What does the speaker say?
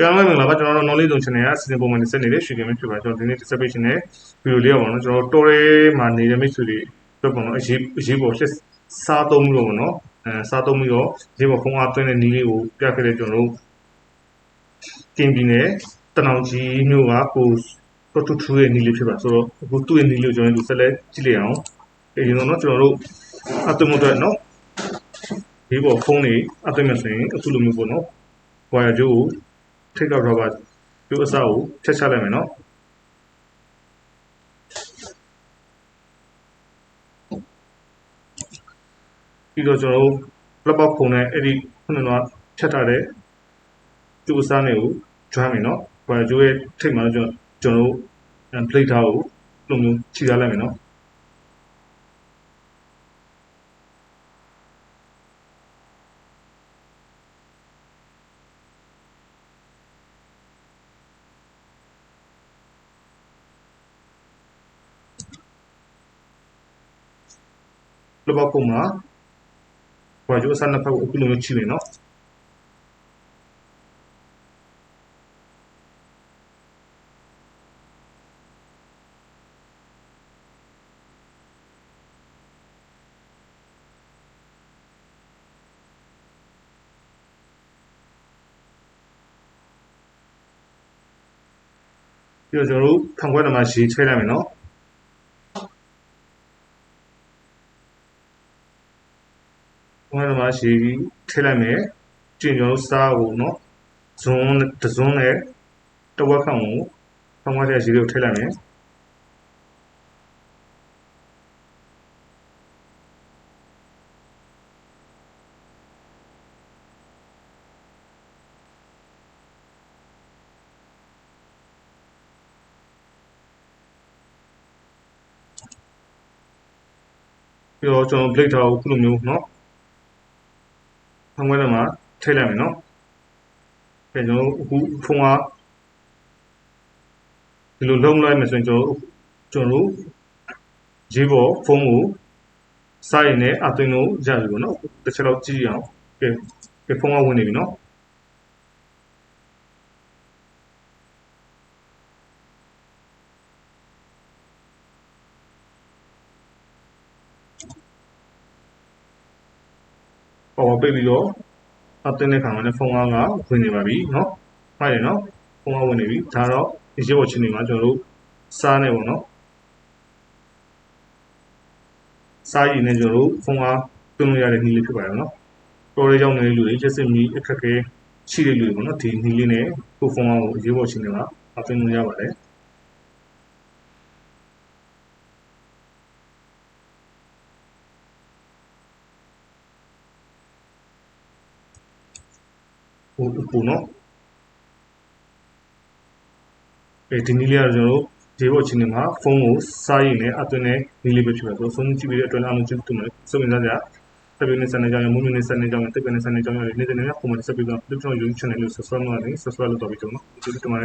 ပြန်လိုက်မင်္ဂလာပါကျွန်တော်တို့ knowledge zone channel ကစီစဉ်ပုံမှန်တင်ဆက်နေတဲ့ရွှေကင်းဖြစ်ပါတယ်ကျွန်တော်ဒီနေ့ dissertation နဲ့ video လေးရပါတော့ကျွန်တော်တော်ရဲမှာနေတဲ့မိတ်ဆွေတွေအတွက်ပေါ့နော်အရေးအရေးပေါ်ရှစ်စားသုံးပြီးတော့ပေါ့နော်အဲစားသုံးပြီးတော့ရေးပေါ်ဖုန်းအားသွင်းတဲ့နည်းလေးကိုပြခဲ့တဲ့ကျွန်တော်တို့ကင်ပြည်နယ်တနောင်ကြီးမြို့ကကိုတော်တူထူရဲ့နည်းလေးဖြစ်ပါဆိုတော့အခုသူ့ရဲ့နည်းလေးကိုကျွန်တော်တို့ဆက်လက်ကြည့်လိုက်အောင်အဲဒီတော့နော်ကျွန်တော်တို့အတုံးအတွက်နော်ရေးပေါ်ဖုန်းတွေအသွင်းမယ်ဆိုရင်အခုလိုမျိုးပေါ့နော် wire ကြိုးကို ထိတ်တော့ rubber ကျိုးအစကိုချက်ချလိုက်မယ်နော်ပြီးတော့ကျွန်တော်တို့ plug box ဖုန်းနဲ့အဲ့ဒီခုနကဖြတ်ထားတဲ့ကျိုးအစနဲ့ကို join မယ်နော် wire ကြိုးရဲ့ထိတ်မှာကျွန်တော်ကျွန်တော်တို့ plate ထားကိုလိုမျိုးခြိထားလိုက်မယ်နော် လဘကုမှာဘာကျိုးအစနှစ်ဖက်ကိုအခုလိုမျိုးချိမယ်နော်ပြီးတော့ကျွန်တော်တို့ခံခွက်နံပါတ်ရှိချိန်လိုက်မယ်နော် ဘုရားမှာရှိပြီးထည့်လိုက်မယ်ကျင်ကျော်စားကိုနော်ဇွန်းတဇွန်းနဲ့တဝက်ခန့်ကိုဆောင်းမတဲ့ရှိလေးကိုထည့်လိုက်မယ်ပြီးတော့ကျွန်တော် blade ထားကိုခုလိုမျိုးနော် ဖုန်းခွဲထဲမှာထည့်လိုက်မယ်နော်။အဲကျွန်တော်အခုဖုန်းကဒီလိုလုံးလိုက်မယ်ဆိုရင်ကျွန်တော်ကျွန်တော်ရေးပေါ်ဖုန်းကိုစာရင်းနဲ့အသွင်းလို့ရပြီပေါ့နော်။တစ်ချက်တော့ကြည့်အောင်။ကဲကဲဖုန်းကဝင်နေပြီနော်။ ပေါ်ပိတ်ပြီးတော့အတင်းတဲ့ခါမှာလည်းဖုန်းကားကဝင်နေပါပြီเนาะမှတ်တယ်เนาะဖုန်းကားဝင်နေပြီဒါတော့ဒီရေပေါ်ချင်းနေမှာကျွန်တော်တို့စားနေပေါ့เนาะစားရည်နဲ့ကျွန်တော်တို့ဖုန်းကားတွင်းလို့ရတဲ့နည်းလေးဖြစ်ပါတယ်เนาะတော်ရဲကြောင်းနေတဲ့လူတွေရက်စင်မီအခက်ခဲရှိတဲ့လူတွေပေါ့เนาะဒီနည်းလေးနဲ့ကိုဖုန်းကားကိုရေပေါ်ချင်းနေမှာအသွင်းလို့ရပါတယ် ပိုပိုနော်အဲဒီနည်းလေးကကျွန်တော်တို့ဒီဘောချင်းမှာဖုန်းကိုစားရင်လည်းအသွင်းနဲ့နည်းလေးပဲဖြစ်ပါဆိုတော့ဖုန်းကြည့်ပြီးတော့အတွင်းအောင်ကြည့်တူမယ်ဆိုရင်လည်းတပင်းနဲ့စနေကြောင်မုံနဲ့စနေကြောင်တပင်းနဲ့စနေကြောင်လည်းနေ့တနေ့ကပုံမှန်စပ်ပြီးတော့ဒီလို YouTube channel ကို subscribe လုပ်ရတယ် subscribe လုပ်တော့ပြီးတော့နော်ဒီလိုတမန်